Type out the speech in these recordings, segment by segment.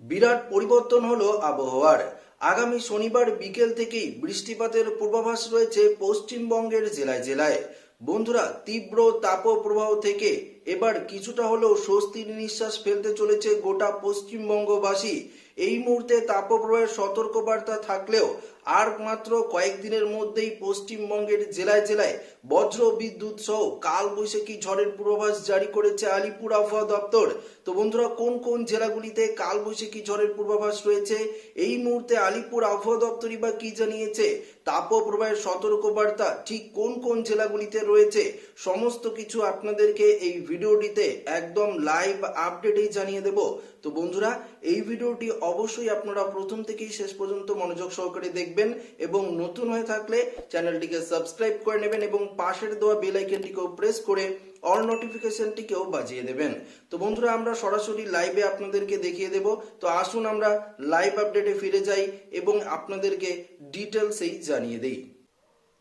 বিরাট পরিবর্তন হলো আবহাওয়ার। আগামী শনিবার বিকেল থেকেই বৃষ্টিপাতের পূর্বাভাস রয়েছে পশ্চিমবঙ্গের জেলায় জেলায়। বন্ধুরা, তীব্র তাপপ্রবাহ থেকে এবার কিছুটা হলেও স্বস্তির নিঃশ্বাস ফেলতে চলেছে গোটা পশ্চিমবঙ্গবাসী। এই মুহূর্তে তাপপ্রবাহের সতর্কবার্তা থাকলেও আর মাত্র কয়েকদিনের মধ্যেই পশ্চিমবঙ্গের জেলায় জেলায় বজ্র বিদ্যুৎ সহ কাল বৈশাখী ঝড়ের পূর্বাভাস জারি করেছে আলিপুর আবহাওয়া দপ্তর। তো বন্ধুরা, কোন কোন জেলাগুলিতে কাল বৈশাখী ঝড়ের পূর্বাভাস রয়েছে? এই মুহূর্তে আলিপুর আবহাওয়া দপ্তরই বা কি জানিয়েছে? তাপপ্রবাহের সতর্কবার্তা ঠিক কোন কোন জেলাগুলিতে রয়েছে, সমস্ত কিছু আপনাদেরকে এই ভিডিওটিতে একদম লাইভ আপডেটেই জানিয়ে দেব। তো বন্ধুরা, এই ভিডিওটি অবশ্যই আপনারা প্রথম থেকেই শেষ পর্যন্ত মনোযোগ সহকারে দেখবেন এবং নতুন হয়ে থাকলে চ্যানেলটিকে সাবস্ক্রাইব করে নেবেন এবং পাশের দেওয়া বেল আইকনটিকেও প্রেস করে অল নোটিফিকেশনটিকেও বাজিয়ে দেবেন। তো বন্ধুরা, আমরা সরাসরি লাইভে আপনাদেরকে দেখিয়ে দেব। তো আসুন আমরা লাইভ আপডেটে ফিরে যাই এবং আপনাদেরকে ডিটেলসেই জানিয়ে দেই।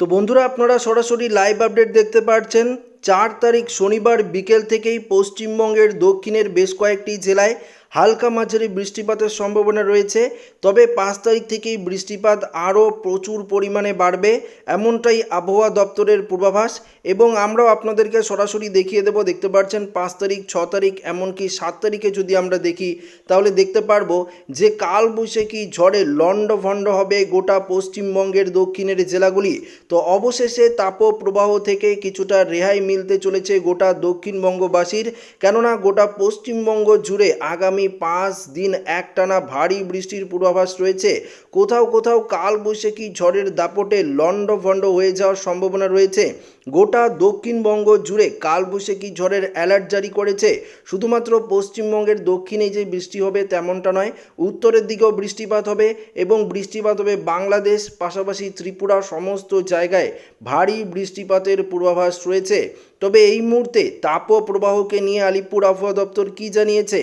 তো বন্ধুরা, আপনারা সরাসরি লাইভ আপডেট দেখতে পাচ্ছেন চার তারিখ শনিবার বিকেল থেকেই পশ্চিমবঙ্গের দক্ষিণের বেশ কয়েকটি জেলায় হালকা মাঝারি বৃষ্টিপাতের সম্ভাবনা রয়েছে, তবে পাঁচ তারিখ থেকেই বৃষ্টিপাত আরও প্রচুর পরিমাণে বাড়বে, এমনটাই আবহাওয়া দপ্তরের পূর্বাভাস। এবং আমরাও আপনাদেরকে সরাসরি দেখিয়ে দেব, দেখতে পাচ্ছেন পাঁচ তারিখ, ছ তারিখ, এমনকি সাত তারিখে যদি আমরা দেখি, তাহলে দেখতে পারব যে কাল বৈশাখী ঝড়ে লন্ড ভণ্ড হবে গোটা পশ্চিমবঙ্গের দক্ষিণের জেলাগুলি। তো অবশেষে তাপপ্রবাহ থেকে কিছুটা রেহাই মিলতে চলেছে গোটা দক্ষিণবঙ্গবাসীর। কেননা গোটা পশ্চিমবঙ্গ জুড়ে আগামী পাঁচ দিন একটানা ভারী বৃষ্টির পূর্বাভাস রয়েছে। কোথাও কোথাও কাল বৈশাখী ঝড়ের দাপটে লন্ডভন্ড হয়ে যাওয়ার সম্ভাবনা রয়েছে। গোটা দক্ষিণবঙ্গ জুড়ে কালবৈশাখী ঝড়ের অ্যালার্ট জারি করেছে। শুধুমাত্র পশ্চিমবঙ্গের দক্ষিণে যে বৃষ্টি হবে তেমনটা নয়, উত্তরের দিকেও বৃষ্টিপাত হবে এবং বৃষ্টিপাত হবে বাংলাদেশ, পাশাপাশি ত্রিপুরা সমস্ত জায়গায় ভারী বৃষ্টিপাতের পূর্বাভাস রয়েছে। তবে এই মুহূর্তে তাপপ্রবাহকে নিয়ে আলিপুর আবহাওয়া দপ্তর কি জানিয়েছে?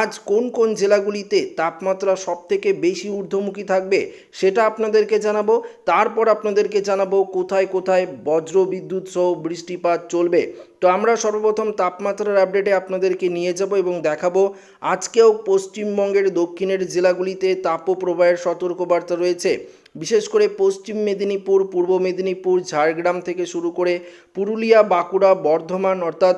আজ কোন কোন জেলাগুলিতে তাপমাত্রা সব থেকে বেশি ঊর্ধ্বমুখী থাকবে সেটা আপনাদেরকে জানাব। তারপর আপনাদেরকে জানাব কোথায় কোথায় বজ্র বিদ্যুৎ সহ বৃষ্টিপাত চলবে। তো আমরা সর্বপ্রথম তাপমাত্রার আপডেটে আপনাদেরকে নিয়ে যাব এবং দেখাবো। আজকেও পশ্চিমবঙ্গের দক্ষিণের জেলাগুলিতে তাপপ্রবাহের সতর্কবার্তা রয়েছে। বিশেষ করে পশ্চিম মেদিনীপুর, পূর্ব মেদিনীপুর, ঝাড়গ্রাম থেকে শুরু করে পুরুলিয়া, বাঁকুড়া, বর্ধমান অর্থাৎ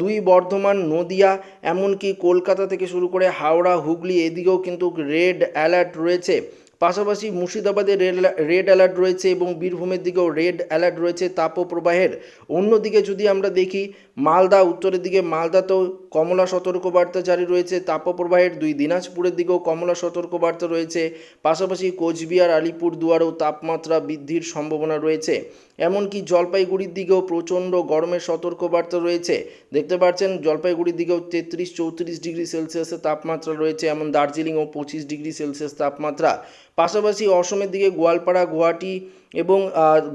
দুই বর্ধমান, নদিয়া, এমনকি কলকাতা থেকে শুরু করে হাওড়া, হুগলি, এদিকেও কিন্তু রেড অ্যালার্ট রয়েছে। পাশাপাশি মুর্শিদাবাদে রেড অ্যালার্ট রয়েছে এবং বীরভূমের দিকেও রেড অ্যালার্ট রয়েছে তাপপ্রবাহের। অন্যদিকে যদি আমরা দেখি, মালদা, উত্তরের দিকে মালদাতেও কমলা সতর্কবার্তা জারি রয়েছে তাপপ্রবাহের। দুই দিনাজপুরের দিকেও কমলা সতর্কবার্তা রয়েছে। পাশাপাশি কোচবিহার আলিপুর দুয়ারেও তাপমাত্রা বৃদ্ধির সম্ভাবনা রয়েছে। এমনকি জলপাইগুড়ির দিকেও প্রচণ্ড গরমের সতর্কবার্তা রয়েছে। দেখতে পাচ্ছেন, জলপাইগুড়ির দিকেও তেত্রিশ চৌত্রিশ ডিগ্রি সেলসিয়াসের তাপমাত্রা রয়েছে। এমন দার্জিলিংও পঁচিশ ডিগ্রি সেলসিয়াস তাপমাত্রা। পাশাপাশি অসমের দিকে গোয়ালপাড়া, গুয়াহাটি এবং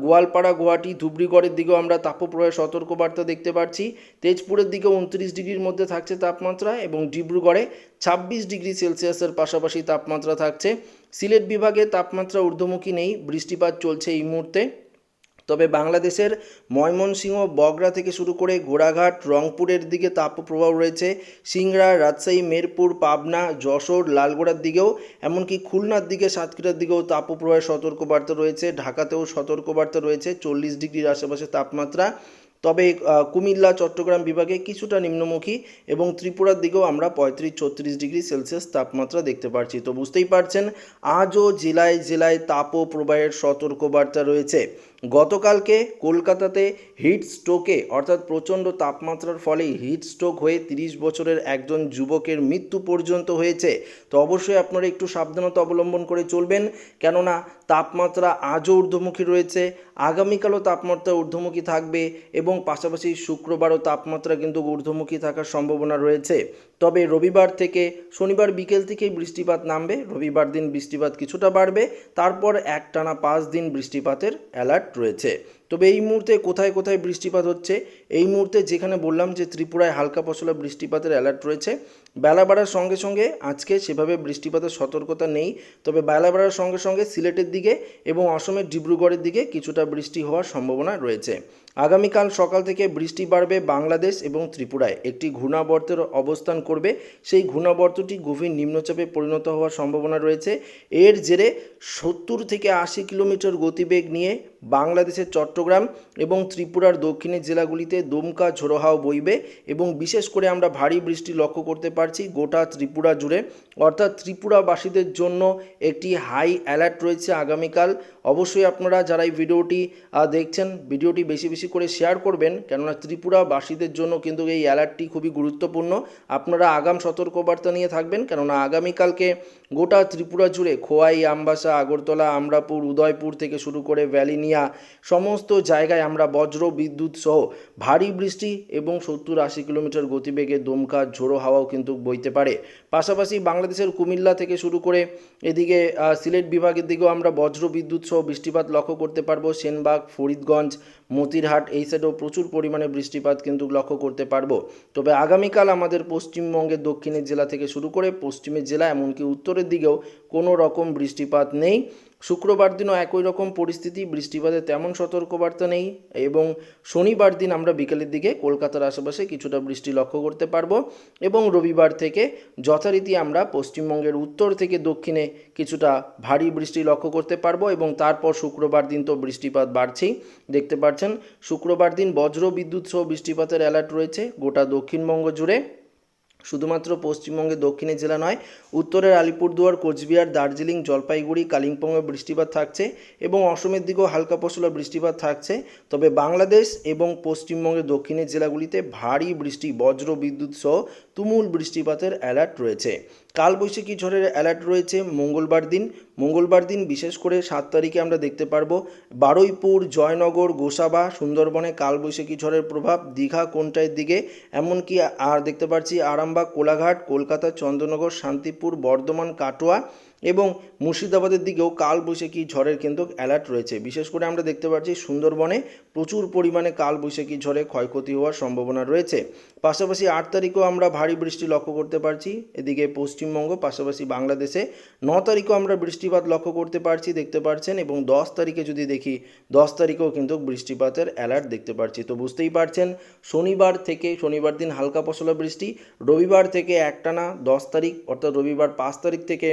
গোয়ালপাড়া, গুয়াহাটি, ধুবড়িগড়ের দিকেও আমরা তাপপ্রবাহের সতর্কবার্তা দেখতে পাচ্ছি তেজপুরের দিকে উনত্রিশ ডিগ্রির মধ্যে থাকছে তাপমাত্রা এবং ডিব্রুগড়ে ছাব্বিশ ডিগ্রি সেলসিয়াসের পাশাপাশি তাপমাত্রা থাকছে। সিলেট বিভাগে তাপমাত্রা ঊর্ধ্বমুখী নেই, বৃষ্টিপাত চলছে এই মুহূর্তে। তবে বাংলাদেশের ময়মনসিংহ বগরা থেকে শুরু করে ঘোড়াঘাট রংপুরের দিকে তাপপ্রবাহ রয়েছে। সিংড়া, রাজশাহী, মেরপুর, পাবনা, যশোর, লালগোড়ার দিকেও, এমনকি খুলনার দিকে, সাতক্ষীরার দিকেও তাপপ্রবাহের সতর্কবার্তা রয়েছে। ঢাকাতেও সতর্কবার্তা রয়েছে, চল্লিশ ডিগ্রির আশেপাশে তাপমাত্রা। তবে কুমিল্লা, চট্টগ্রাম বিভাগে কিছুটা নিম্নমুখী এবং ত্রিপুরার দিকেও আমরা পঁয়ত্রিশ, ছত্রিশ ডিগ্রি সেলসিয়াস তাপমাত্রা দেখতে পাচ্ছি তো বুঝতেই পারছেন, আজও জেলায় জেলায় তাপপ্রবাহের সতর্কবার্তা রয়েছে। গতকালকে কলকাতাতে হিট স্ট্রোকে, অর্থাৎ প্রচণ্ড তাপমাত্রার ফলে হিট স্ট্রোক হয়ে তিরিশ বছরের একজন যুবকের মৃত্যু পর্যন্ত হয়েছে। তো অবশ্যই আপনারা একটু সাবধানতা অবলম্বন করে চলবেন, কেননা তাপমাত্রা আজও ঊর্ধ্বমুখী রয়েছে, আগামীকালও তাপমাত্রা ঊর্ধ্বমুখী থাকবে এবং পাশাপাশি শুক্রবারও তাপমাত্রা কিন্তু ঊর্ধ্বমুখী থাকার সম্ভাবনা রয়েছে। তবে রবিবার থেকে শনিবার বিকেল থেকেই বৃষ্টিপাত নামবে। রবিবার দিন বৃষ্টিপাত কিছুটা বাড়বে। তারপর একটানা পাঁচ দিন বৃষ্টিপাতের অ্যালার্ট রয়েছে। তবে এই মুহূর্তে কোথায় কোথায় বৃষ্টিপাত হচ্ছে? এই মুহূর্তে যেখানে বললাম যে ত্রিপুরায় হালকা পশলা বৃষ্টিপাতের অ্যালার্ট রয়েছে। বেলা বাড়ার সঙ্গে সঙ্গে আজকে সেভাবে বৃষ্টিপাতের সতর্কতা নেই। তবে বেলা বাড়ার সঙ্গে সঙ্গে সিলেটের দিকে এবং অসমের ডিব্রুগড়ের দিকে কিছুটা বৃষ্টি হওয়ার সম্ভাবনা রয়েছে। আগামীকাল সকাল থেকে বৃষ্টি বাড়বে বাংলাদেশ এবং ত্রিপুরায়। একটি ঘূর্ণাবর্তের অবস্থান করবে। সেই ঘূর্ণাবর্তটি গভীর নিম্নচাপে পরিণত হওয়ার সম্ভাবনা রয়েছে। এর জেরে সত্তর থেকে আশি কিলোমিটার গতিবেগ নিয়ে বাংলাদেশের চট্টগ্রাম এবং ত্রিপুরার দক্ষিণের জেলাগুলিতে দমকা ঝোড়ো হাওয়া বইবে এবং বিশেষ করে আমরা ভারী বৃষ্টি লক্ষ্য করতে পারছি গোটা ত্রিপুরা জুড়ে। অর্থাৎ ত্রিপুরাবাসীদের জন্য একটি হাই অ্যালার্ট রয়েছে আগামীকাল। অবশ্যই আপনারা যারা এই ভিডিওটি দেখছেন, ভিডিওটি বেশি বেশি করে শেয়ার করবেন, কেননা ত্রিপুরাবাসীদের জন্য কিন্তু এই অ্যালার্টটি খুবই গুরুত্বপূর্ণ। আপনারা আগাম সতর্কবার্তা নিয়ে থাকবেন, কেননা আগামীকালকে গোটা ত্রিপুরা জুড়ে খোয়াই, আমবাসা, আগরতলা, আমরাপুর, উদয়পুর থেকে শুরু করে ভ্যালিনিয়া সমস্ত জায়গায় আমরা বজ্র, বিদ্যুৎ সহ ভারী বৃষ্টি এবং সত্তর আশি কিলোমিটার গতিবেগে দমকা, ঝোড়ো হাওয়াও কিন্তু বইতে পারে। পাশাপাশি বাংলাদেশের কুমিল্লা থেকে শুরু করে এদিকে সিলেট বিভাগের দিকেও আমরা বজ্র, বিদ্যুৎ সহ বৃষ্টিপাত লক্ষ্য করতে পারব। সেনবাগ, ফরিদগঞ্জ, মতিরহাট এই সাইডেও প্রচুর পরিমাণে বৃষ্টিপাত কিন্তু লক্ষ্য করতে পারব। তবে আগামীকাল আমাদের পশ্চিমবঙ্গের দক্ষিণের জেলা থেকে শুরু করে পশ্চিমের জেলা, এমনকি উত্তরের দিকেও কোনো রকম বৃষ্টিপাত নেই। শুক্রবার দিনও একই রকম পরিস্থিতি বৃষ্টিপাতের তেমন সতর্কবার্তা নেই এবং শনিবার দিন আমরা বিকেলের দিকে কলকাতার আশেপাশে কিছুটা বৃষ্টি লক্ষ্য করতে পারব এবং রবিবার থেকে যথারীতি আমরা পশ্চিমবঙ্গের উত্তর থেকে দক্ষিণে কিছুটা ভারী বৃষ্টি লক্ষ্য করতে পারব এবং তারপর শুক্রবার দিন তো বৃষ্টিপাত বাড়ছেই। দেখতে পাচ্ছেন, শুক্রবার দিন বজ্র বিদ্যুৎ সহ বৃষ্টিপাতের অ্যালার্ট রয়েছে গোটা দক্ষিণবঙ্গ জুড়ে। শুধুমাত্র পশ্চিমবঙ্গের দক্ষিণের জেলা নয়, উত্তরের আলিপুরদুয়ার, কোচবিহার, দার্জিলিং, জলপাইগুড়ি, কালিম্পংয়ে বৃষ্টিপাত থাকছে এবং অসমের দিকেও হালকা পশলা বৃষ্টিপাত থাকছে। তবে বাংলাদেশ এবং পশ্চিমবঙ্গের দক্ষিণের জেলাগুলিতে ভারী বৃষ্টি, বজ্র বিদ্যুৎ সহ তুমুল বৃষ্টিপাতের অ্যালার্ট রয়েছে। কালবৈশাখী ঝড়ের অ্যালার্ট রয়েছে মঙ্গলবার দিন। মঙ্গলবার দিন বিশেষ করে সাত তারিখে আমরা দেখতে পারব বারুইপুর, জয়নগর, গোসাবা, সুন্দরবনে কালবৈশাখী ঝড়ের প্রভাব, দীঘা কোনটায় দিকে? এমনকি আর দেখতে পাচ্ছি আরামবাগ, কোলাঘাট, কলকাতা, চন্দ্রনগর, শান্তিপুর, বর্ধমান, কাটোয়া। এবং মুর্শিদাবাদের দিকেও কালবৈশাখী ঝড়ের কিন্তু অ্যালার্ট রয়েছে। বিশেষ করে আমরা দেখতে পাচ্ছি সুন্দরবনে প্রচুর পরিমাণে কালবৈশাখী ঝড়ে ক্ষয়ক্ষতি হওয়ার সম্ভাবনা রয়েছে। পাশাপাশি আট তারিখেও আমরা ভারী বৃষ্টি লক্ষ্য করতে পারছি। এদিকে পশ্চিমবঙ্গ, পাশাপাশি বাংলাদেশে ন তারিখেও আমরা বৃষ্টিপাত লক্ষ্য করতে পারছি, দেখতে পাচ্ছেন এবং দশ তারিখে যদি দেখি, দশ তারিখেও কিন্তু বৃষ্টিপাতের অ্যালার্ট দেখতে পাচ্ছি। তো বুঝতেই পারছেন, শনিবার থেকে, শনিবার দিন হালকা পশলা বৃষ্টি, রবিবার থেকে একটানা দশ তারিখ, অর্থাৎ রবিবার পাঁচ তারিখ থেকে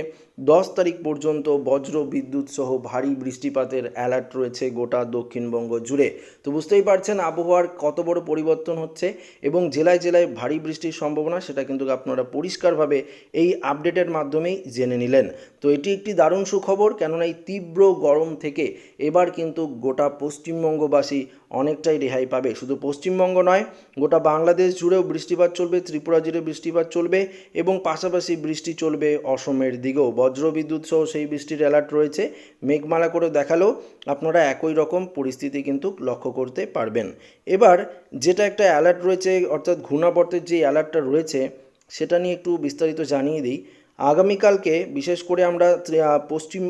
দশ তারিখ পর্যন্ত বজ্র বিদ্যুৎ সহ ভারী বৃষ্টিপাতের অ্যালার্ট রয়েছে গোটা দক্ষিণবঙ্গ জুড়ে। তো বুঝতেই পারছেন আবহাওয়ার কত বড় পরিবর্তন হচ্ছে এবং জেলায় জেলায় ভারী বৃষ্টির সম্ভাবনা সেটা কিন্তু আপনারা পরিষ্কারভাবে এই আপডেটের মাধ্যমেই জেনে নিলেন। তো এটি একটি দারুণ সুখবর কেননা এই তীব্র গরম থেকে এবার কিন্তু গোটা পশ্চিমবঙ্গবাসী অনেকটাই রেহাই পাবে। শুধু পশ্চিমবঙ্গ নয়, গোটা বাংলাদেশ জুড়েও বৃষ্টিপাত চলবে, ত্রিপুরা জুড়ে বৃষ্টিপাত চলবে এবং পাশাপাশি বৃষ্টি চলবে অসমের দিকেও। বজ্রবিদ্যুৎ সহ সেই বৃষ্টির অ্যালার্ট রয়েছে। মেঘমালা করে দেখালেও আপনারা একই রকম পরিস্থিতি কিন্তু লক্ষ্য করতে পারবেন। এবার যেটা একটা অ্যালার্ট রয়েছে, অর্থাৎ ঘূর্ণাবর্তের যে অ্যালার্টটা রয়েছে, সেটা নিয়ে একটু বিস্তারিত জানিয়ে দিই। আগামীকালকে বিশেষ করে আমরা পশ্চিম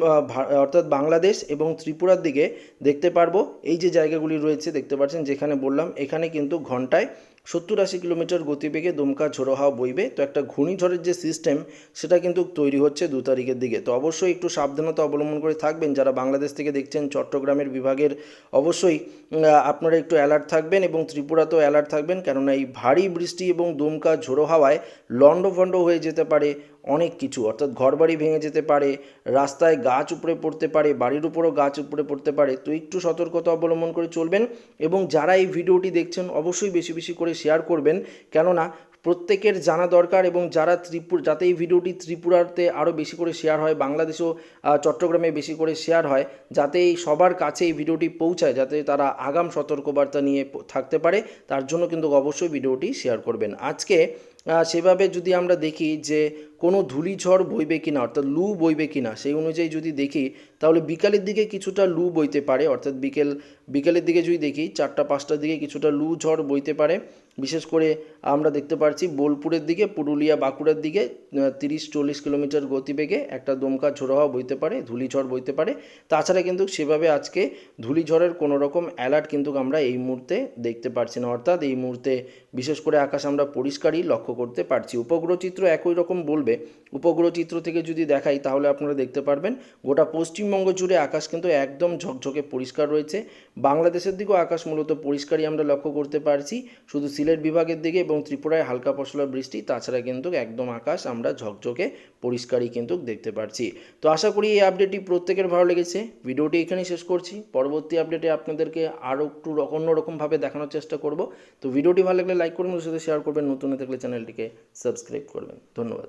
অর্থাৎ বাংলাদেশ এবং ত্রিপুরার দিকে দেখতে পারব। এই যে জায়গাগুলি রয়েছে, দেখতে পাচ্ছেন, যেখানে বললাম, এখানে কিন্তু ঘন্টায় সত্তর আশি কিলোমিটার গতিবেগে দমকা ঝোড়ো হাওয়া বইবে। তো একটা ঘূর্ণিঝড়ের যে সিস্টেম সেটা কিন্তু তৈরি হচ্ছে দু তারিখের দিকে। তো অবশ্যই একটু সাবধানতা অবলম্বন করে থাকবেন। যারা বাংলাদেশ থেকে দেখছেন, চট্টগ্রামের বিভাগের, অবশ্যই আপনারা একটু অ্যালার্ট থাকবেন এবং ত্রিপুরাতেও অ্যালার্ট থাকবেন। কেননা এই ভারী বৃষ্টি এবং দমকা ঝোড়ো হাওয়ায় লণ্ডভণ্ড হয়ে যেতে পারে অনেক কিছু, অর্থাৎ ঘরবাড়ি ভেঙে যেতে পারে, রাস্তায় গাছ উপড়ে পড়তে পারে, বাড়ির উপরও গাছ উপড়ে পড়তে পারে, তো একটু সতর্কতা অবলম্বন করে চলবেন এবং যারা এই ভিডিওটি দেখছেন অবশ্যই বেশি বেশি করে শেয়ার করবেন। কেননা প্রত্যেকের জানা দরকার এবং যারা ত্রিপুর, যাতে এই ভিডিওটি ত্রিপুরাতে আরও বেশি করে শেয়ার হয়, বাংলাদেশেও চট্টগ্রামে বেশি করে শেয়ার হয়, যাতে এই সবার কাছে এই ভিডিওটি পৌঁছায়, যাতে তারা আগাম সতর্কবার্তা নিয়ে থাকতে পারে, তার জন্য কিন্তু অবশ্যই ভিডিওটি শেয়ার করবেন। আজকে সেভাবে যদি আমরা দেখি যে কোনো ধূলিঝড় বইবে কিনা, অর্থাৎ লু বইবে কিনা, সেই অনুযায়ী যদি দেখি, তাহলে বিকালের দিকে কিছুটা লু বইতে পারে, অর্থাৎ বিকেল, বিকেলের দিকে যদি দেখি, চারটা, পাঁচটার দিকে কিছুটা লু ঝড় বইতে পারে। বিশেষ করে আমরা দেখতে পাচ্ছি বোলপুরের দিকে, পুরুলিয়া, বাঁকুড়ার দিকে তিরিশ, চল্লিশ কিলোমিটার গতিবেগে একটা দমকা ঝোড়ো হাওয়া বইতে পারে, ধূলিঝড় বইতে পারে। তাছাড়া কিন্তু সেভাবে আজকে ধূলিঝড়ের কোনো রকম অ্যালার্ট কিন্তু আমরা এই মুহূর্তে দেখতে পারছি না, অর্থাৎ এই মুহূর্তে বিশেষ করে আকাশ আমরা পরিষ্কারই লক্ষ্য করতে পারছি। উপগ্রহ চিত্র একই রকম বলবে। উপগ্রহ চিত্র থেকে যদি দেখাই তাহলে আপনারা দেখতে পারবেন, গোটা পশ্চিমবঙ্গ জুড়ে আকাশ কিন্তু একদম ঝকঝকে পরিষ্কার রয়েছে। বাংলাদেশের দিকেও আকাশ মূলত পরিষ্কারই আমরা লক্ষ্য করতে পারছি, শুধু সিলেট বিভাগের দিকে এবং ত্রিপুরায় হালকা পশলা বৃষ্টি, তাছাড়া কিন্তু একদম আকাশ আমরা ঝকঝকে পরিষ্কারই কিন্তু দেখতে পারছি। তো আশা করি এই আপডেটটি প্রত্যেকের ভালো লেগেছে। ভিডিওটি এখানেই শেষ করছি। পরবর্তী আপডেটে আপনাদেরকে আরও একটু অন্যরকমভাবে দেখানোর চেষ্টা করব। তো ভিডিওটি ভালো লাগলে লাইক করবেন সাথে শেয়ার করবেন, নতুন থাকলে চ্যানেলটিকে সাবস্ক্রাইব করবেন। ধন্যবাদ।